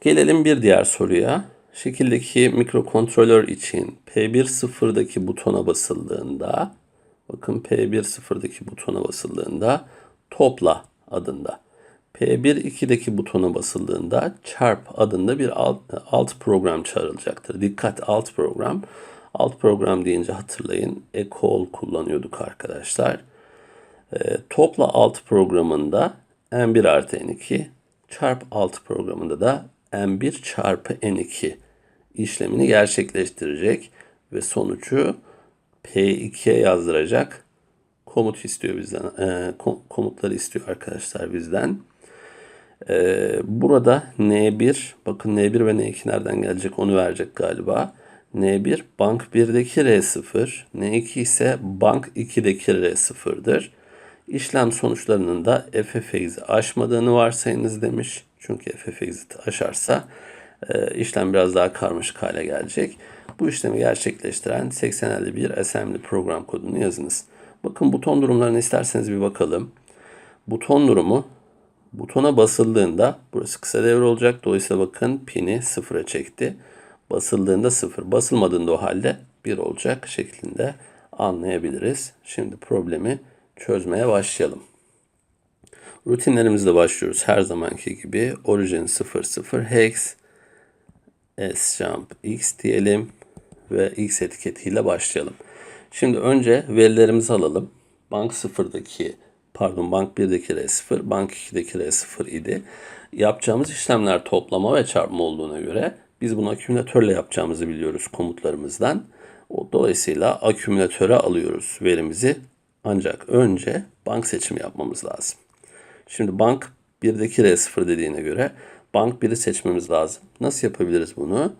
gelelim bir diğer soruya. Şekildeki mikrokontrolör için P1 sıfırdaki butona basıldığında bakın P1 sıfırdaki butona basıldığında topla adında. P1 2'deki butona basıldığında çarp adında bir alt, alt program çağrılacaktır. Dikkat alt program. Alt program deyince hatırlayın ecall kullanıyorduk arkadaşlar. E, topla alt programında n1 artı n2 çarp alt programında da n1 çarpı n2 işlemini gerçekleştirecek ve sonucu P2'ye yazdıracak komut istiyor bizden. E, komutları istiyor arkadaşlar bizden. E, burada N1 bakın N1 ve N2 nereden gelecek onu verecek galiba. N1 bank 1'deki R0, N2 ise bank 2'deki R0'dır. İşlem sonuçlarının da FFX'i aşmadığını varsayınız demiş. Çünkü FFX'i aşarsa e, işlem biraz daha karmaşık hale gelecek. Bu işlemi gerçekleştiren 8051 assembly program kodunu yazınız. Bakın buton durumlarını isterseniz bir bakalım. Buton durumu butona basıldığında burası kısa devre olacak. Dolayısıyla bakın pini sıfıra çekti. Basıldığında sıfır, basılmadığında o halde bir olacak şeklinde anlayabiliriz. Şimdi problemi çözmeye başlayalım. Rutinlerimizle başlıyoruz. Her zamanki gibi origin 00 hex s jump x diyelim ve x etiketiyle başlayalım. Şimdi önce verilerimizi alalım. Bank 0'daki pardon bank 1'deki R0, bank 2'deki R0 idi. Yapacağımız işlemler toplama ve çarpma olduğuna göre biz bunu akümülatörle yapacağımızı biliyoruz komutlarımızdan. Dolayısıyla akümülatöre alıyoruz verimizi. Ancak önce bank seçimi yapmamız lazım. Şimdi bank 1'deki R0 dediğine göre bank 1'i seçmemiz lazım. Nasıl yapabiliriz bunu?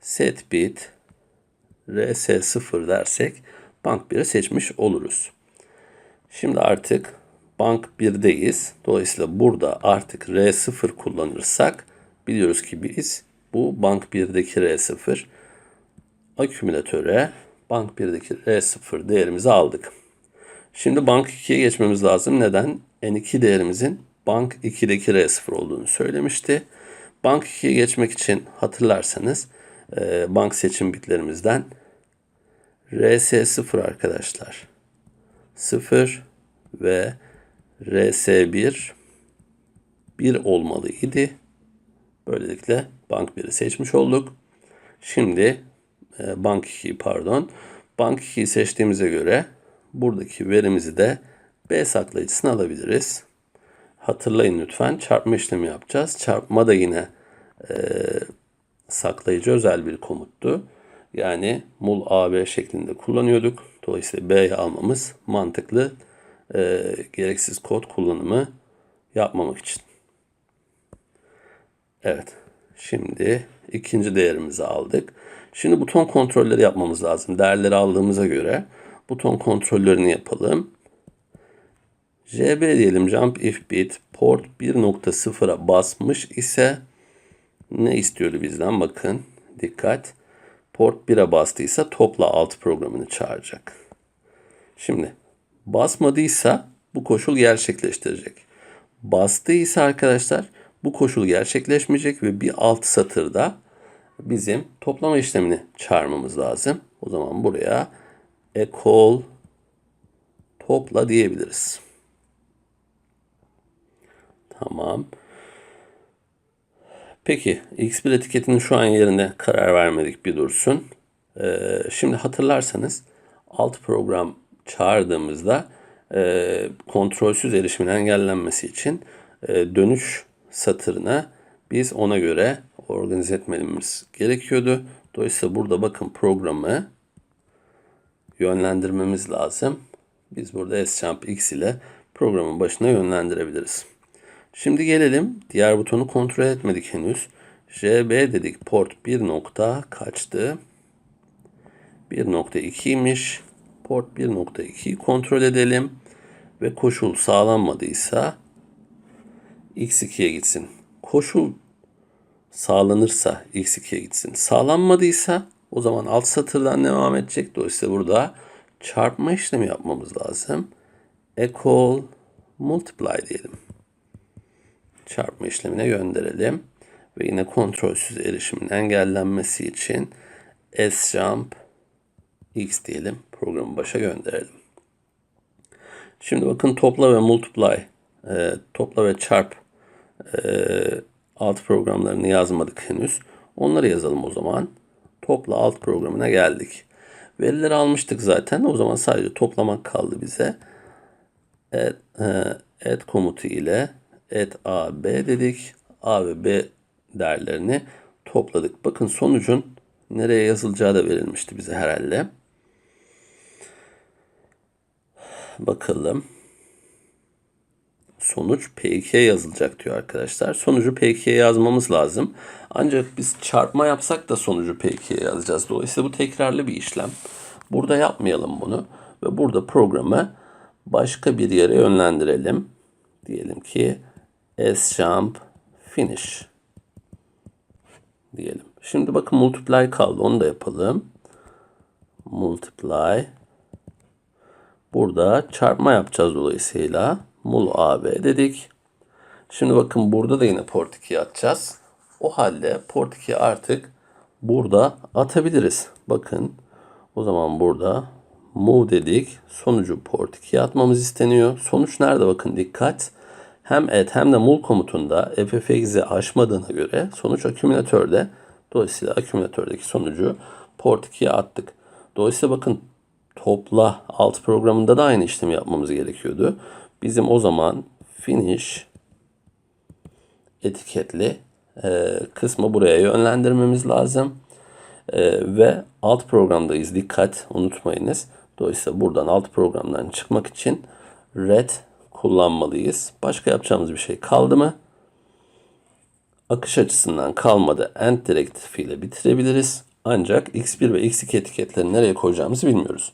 Set bit RS0 dersek bank 1'i seçmiş oluruz. Şimdi artık bank 1'deyiz. Dolayısıyla burada artık R0 kullanırsak biliyoruz ki biz bu bank 1'deki R0 akümülatöre bank 1'deki R0 değerimizi aldık. Şimdi bank 2'ye geçmemiz lazım. Neden? N2 değerimizin bank 2'deki R0 olduğunu söylemişti. Bank 2'ye geçmek için hatırlarsanız e, bank seçim bitlerimizden RS0 arkadaşlar. 0 ve RS1 1 olmalıydı. Böylelikle bank 1'i seçmiş olduk. Şimdi e, bank 2'yi pardon. Bank 2'yi seçtiğimize göre buradaki verimizi de B saklayıcısına alabiliriz. Hatırlayın lütfen çarpma işlemi yapacağız. Çarpma da yine e, saklayıcı özel bir komuttu. Yani mul AB şeklinde kullanıyorduk. Dolayısıyla B'yi almamız mantıklı. E, gereksiz kod kullanımı yapmamak için. Evet. Şimdi ikinci değerimizi aldık. Şimdi buton kontrolleri yapmamız lazım. Değerleri aldığımıza göre buton kontrollerini yapalım. JB diyelim jump if bit port 1.0'a basmış ise ne istiyordu bizden bakın dikkat port 1'e bastıysa topla alt programını çağıracak. Şimdi basmadıysa bu koşul gerçekleştirecek. Bastıysa arkadaşlar bu koşul gerçekleşmeyecek ve bir alt satırda bizim toplama işlemini çağırmamız lazım. O zaman buraya equal topla diyebiliriz. Tamam. Peki X1 etiketinin şu an yerine karar vermedik bir dursun. Ee, şimdi hatırlarsanız alt program çağırdığımızda e, kontrolsüz erişimin engellenmesi için e, dönüş satırına biz ona göre organize etmemiz gerekiyordu. Dolayısıyla burada bakın programı yönlendirmemiz lazım. Biz burada sjump x ile programın başına yönlendirebiliriz. Şimdi gelelim diğer butonu kontrol etmedik henüz. JB dedik port 1 nokta kaçtı? 1.2'ymiş. Port 1.2'yi kontrol edelim. Ve koşul sağlanmadıysa x2'ye gitsin. Koşul sağlanırsa x2'ye gitsin. Sağlanmadıysa o zaman alt satırdan devam edecek. Dolayısıyla burada çarpma işlemi yapmamız lazım. Equal multiply diyelim. Çarpma işlemine gönderelim. ve yine kontrolsüz erişimin engellenmesi için sjump x diyelim. Programı başa gönderelim. Şimdi bakın topla ve multiply, e, topla ve çarp e, alt programlarını yazmadık henüz. Onları yazalım o zaman. Topla alt programına geldik. Verileri almıştık zaten. O zaman sadece toplamak kaldı bize. Add, e, add komutu ile add a, b dedik. A ve b değerlerini topladık. Bakın sonucun nereye yazılacağı da verilmişti bize herhalde. Bakalım. Sonuç P2'ye yazılacak diyor arkadaşlar. Sonucu P2'ye yazmamız lazım. Ancak biz çarpma yapsak da sonucu P2'ye yazacağız. Dolayısıyla bu tekrarlı bir işlem. Burada yapmayalım bunu. Ve burada programı başka bir yere yönlendirelim. Diyelim ki sjump finish diyelim. Şimdi bakın multiply kaldı. Onu da yapalım. Multiply. Burada çarpma yapacağız dolayısıyla. Mul AB dedik. Şimdi bakın burada da yine port 2'ye atacağız. O halde port 2'yi artık burada atabiliriz. Bakın o zaman burada move dedik. Sonucu port 2'ye atmamız isteniyor. Sonuç nerede bakın dikkat. Hem add hem de mul komutunda ffx'i aşmadığına göre sonuç akümülatörde. Dolayısıyla akümülatördeki sonucu port 2'ye attık. Dolayısıyla bakın topla alt programında da aynı işlemi yapmamız gerekiyordu. Bizim o zaman finish etiketli e, kısmı buraya yönlendirmemiz lazım. E, ve alt programdayız. Dikkat unutmayınız. Dolayısıyla buradan alt programdan çıkmak için red kullanmalıyız. Başka yapacağımız bir şey kaldı mı? Akış açısından kalmadı. End direktifi ile bitirebiliriz. Ancak x1 ve x2 etiketlerini nereye koyacağımızı bilmiyoruz.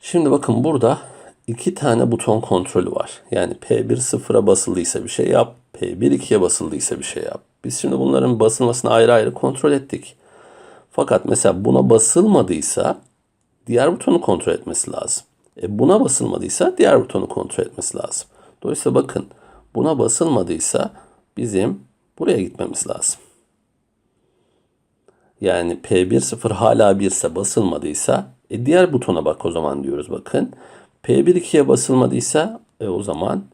Şimdi bakın burada iki tane buton kontrolü var. Yani P1 sıfıra basıldıysa bir şey yap. P1 2'ye basıldıysa bir şey yap. Biz şimdi bunların basılmasını ayrı ayrı kontrol ettik. Fakat mesela buna basılmadıysa diğer butonu kontrol etmesi lazım. E buna basılmadıysa diğer butonu kontrol etmesi lazım. Dolayısıyla bakın buna basılmadıysa bizim buraya gitmemiz lazım. Yani P1.0 hala 1 ise basılmadıysa e diğer butona bak o zaman diyoruz bakın. P1 2'ye basılmadıysa e o zaman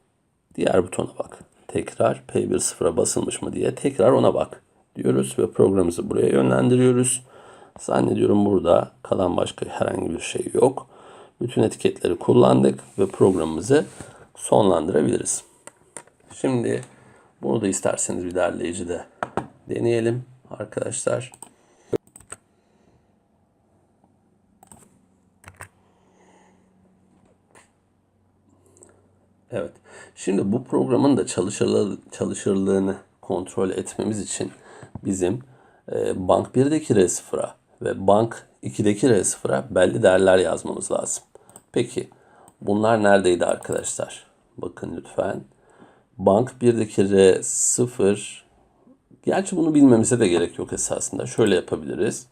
diğer butona bak. Tekrar P1 0'a basılmış mı diye tekrar ona bak diyoruz ve programımızı buraya yönlendiriyoruz. Zannediyorum burada kalan başka herhangi bir şey yok. Bütün etiketleri kullandık ve programımızı sonlandırabiliriz. Şimdi bunu da isterseniz bir derleyici de deneyelim arkadaşlar. Evet. Şimdi bu programın da çalışırlığı, çalışırlığını kontrol etmemiz için bizim e, Bank 1'deki R0'a ve Bank 2'deki R0'a belli değerler yazmamız lazım. Peki bunlar neredeydi arkadaşlar? Bakın lütfen. Bank 1'deki R0 Gerçi bunu bilmemize de gerek yok esasında. Şöyle yapabiliriz.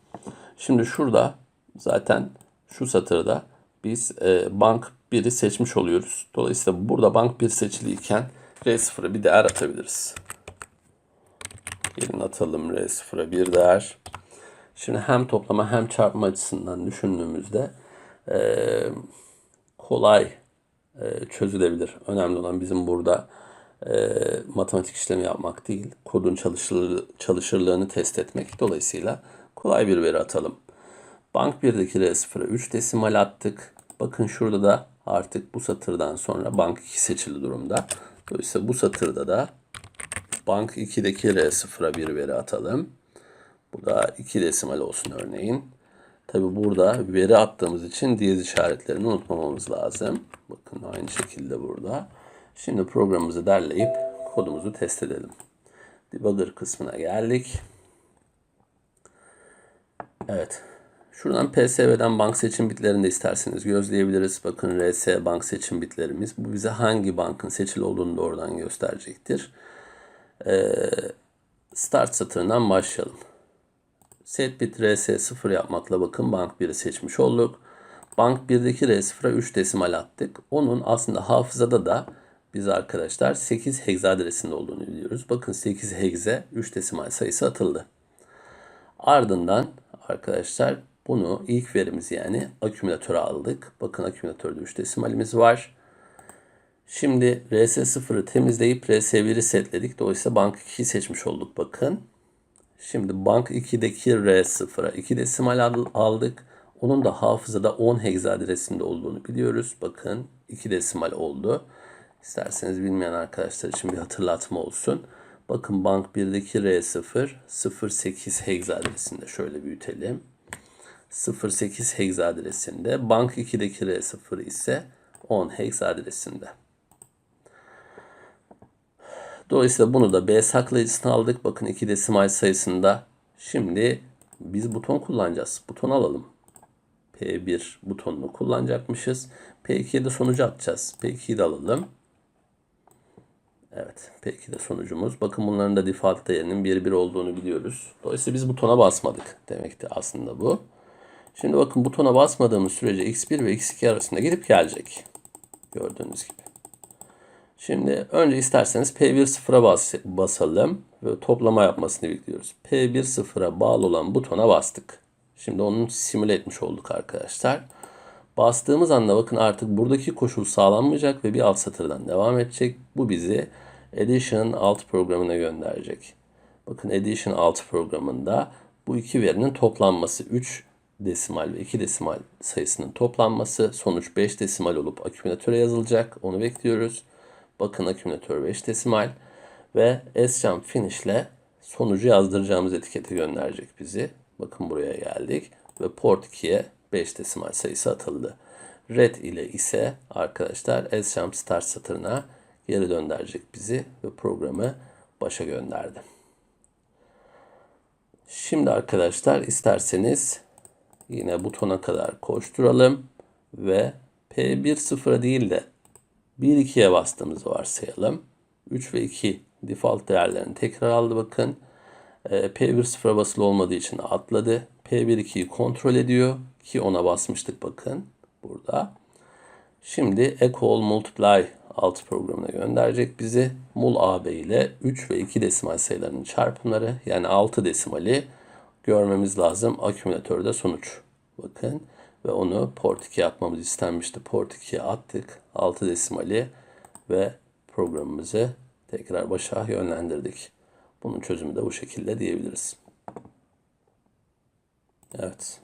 Şimdi şurada zaten şu satırda biz e, bank 1'i seçmiş oluyoruz. Dolayısıyla burada bank 1 seçiliyken R0'a bir değer atabiliriz. Gelin atalım R0'a bir değer. Şimdi hem toplama hem çarpma açısından düşündüğümüzde e, kolay e, çözülebilir. Önemli olan bizim burada e, matematik işlemi yapmak değil, kodun çalışır, çalışırlığını test etmek. Dolayısıyla kolay bir veri atalım. Bank 1'deki R0'a 3 desimal attık. Bakın şurada da artık bu satırdan sonra bank 2 seçili durumda. Dolayısıyla bu satırda da bank 2'deki R0'a bir veri atalım. Bu da 2 desimal olsun örneğin. Tabi burada veri attığımız için diyez işaretlerini unutmamamız lazım. Bakın aynı şekilde burada. Şimdi programımızı derleyip kodumuzu test edelim. Debugger kısmına geldik. Evet. Şuradan PSV'den bank seçim bitlerini de isterseniz gözleyebiliriz. Bakın RS bank seçim bitlerimiz. Bu bize hangi bankın seçili olduğunu da oradan gösterecektir. Ee, start satırından başlayalım. Set bit RS 0 yapmakla bakın bank 1'i seçmiş olduk. Bank 1'deki R0'a 3 desimal attık. Onun aslında hafızada da biz arkadaşlar 8 hexa adresinde olduğunu biliyoruz. Bakın 8 hexe 3 desimal sayısı atıldı. Ardından arkadaşlar bunu ilk verimiz yani akümülatöre aldık. Bakın akümülatörde 3 desimalimiz var. Şimdi RS0'ı temizleyip RS1'i setledik. Dolayısıyla bank 2'yi seçmiş olduk bakın. Şimdi bank 2'deki R0'a 2 desimal al- aldık. Onun da hafızada 10 hexa adresinde olduğunu biliyoruz. Bakın 2 desimal oldu. İsterseniz bilmeyen arkadaşlar için bir hatırlatma olsun. Bakın bank 1'deki R0 08 hexa adresinde şöyle büyütelim. 08 hexa adresinde. Bank 2'deki R0 ise 10 hexa adresinde. Dolayısıyla bunu da B saklayıcısına aldık. Bakın 2 desimal sayısında. Şimdi biz buton kullanacağız. Buton alalım. P1 butonunu kullanacakmışız. P2'ye de sonucu atacağız. P2'yi de alalım. Evet. P2'de sonucumuz. Bakın bunların da default değerinin 1-1 olduğunu biliyoruz. Dolayısıyla biz butona basmadık demekti aslında bu. Şimdi bakın butona basmadığımız sürece X1 ve X2 arasında gidip gelecek. Gördüğünüz gibi. Şimdi önce isterseniz P1 sıfıra bas, basalım ve toplama yapmasını bekliyoruz. P1 sıfıra bağlı olan butona bastık. Şimdi onu simüle etmiş olduk arkadaşlar. Bastığımız anda bakın artık buradaki koşul sağlanmayacak ve bir alt satırdan devam edecek. Bu bizi Addition alt programına gönderecek. Bakın Addition alt programında bu iki verinin toplanması 3 desimal ve 2 desimal sayısının toplanması sonuç 5 desimal olup akümülatöre yazılacak. Onu bekliyoruz. Bakın akümülatör 5 desimal ve S-Jump Finish ile sonucu yazdıracağımız etiketi gönderecek bizi. Bakın buraya geldik ve port 2'ye 5 desimal sayısı atıldı. Red ile ise arkadaşlar S-Jump Start satırına geri döndürecek bizi ve programı başa gönderdi. Şimdi arkadaşlar isterseniz yine butona kadar koşturalım ve P1 sıfıra değil de 1 2'ye bastığımızı varsayalım. 3 ve 2 default değerlerini tekrar aldı bakın. Ee, P1 sıfıra basılı olmadığı için atladı. P1 2'yi kontrol ediyor ki ona basmıştık bakın burada. Şimdi equal multiply alt programına gönderecek bizi. Mul AB ile 3 ve 2 desimal sayılarının çarpımları yani 6 desimali görmemiz lazım akümülatörde sonuç. Bakın ve onu port 2'ye atmamız istenmişti. Port 2'ye attık 6 desimali ve programımızı tekrar başa yönlendirdik. Bunun çözümü de bu şekilde diyebiliriz. Evet.